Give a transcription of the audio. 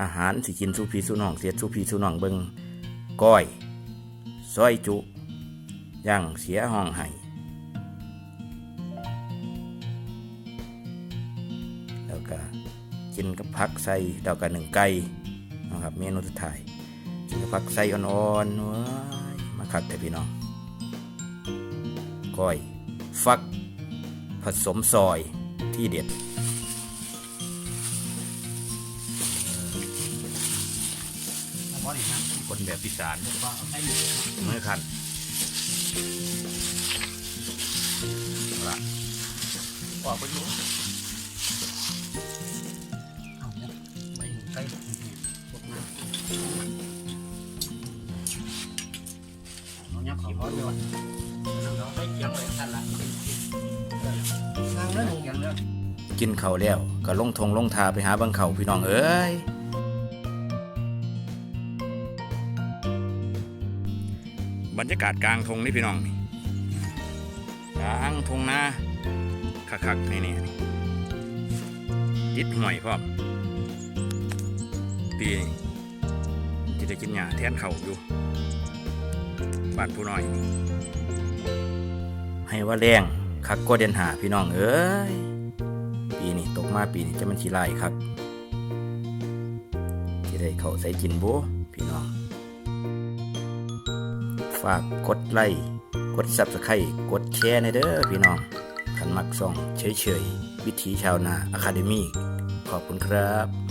อาหารสิกินสู้พี่สู้น้องเสียสู้พี่สู้น้องเบิงก้อยซอยจุย่างเสียห้องไห้แล้วก็กินกับผักใส่แล้วก็หนึ่งไก่นะครับเมนูสุดท้ายกินกับผักใส่อ่อนๆว้ายมาคักแต่พี่น้องก้อย ฟัก ผสมซอยที่เด็ด บ่นี่นะคนแบบพิสานว่าไอ้นี่มือคันละออกไปอยู่เอาเนี่ยไปใกล้พวกนั้นเอาเนี่ยขอพอดด้วยเราไปเกียงเลยทันละนั่งเล่นเกียงเลยกินเข่าวแล้วก็ลงทงลงทาไปหาบังเขาพี่น้องเอ้ย บรรยากาศกลางทงนี่พี่น้องนี่กลางทงนาคักๆนี่นี่นี่ติดห่วยพร้อมปีนี้จะได้กินหญ้าแทนเขาอยู่บ้านผู้น้อย ให้ว่าแรงคักก็เด่นหาพี่น้องเอ้ยปีนี้ตกมาปีนี้จะมันขี้ไล่ครับจะได้เขาใส่กินบ่พี่น้อง ฝากกดไลค์กดซับสไครต์กดแชร์ในเด้อพี่น้องขันมักส่องเฉยๆ วิถีชาวนาอะคาเดมี่ขอบคุณครับ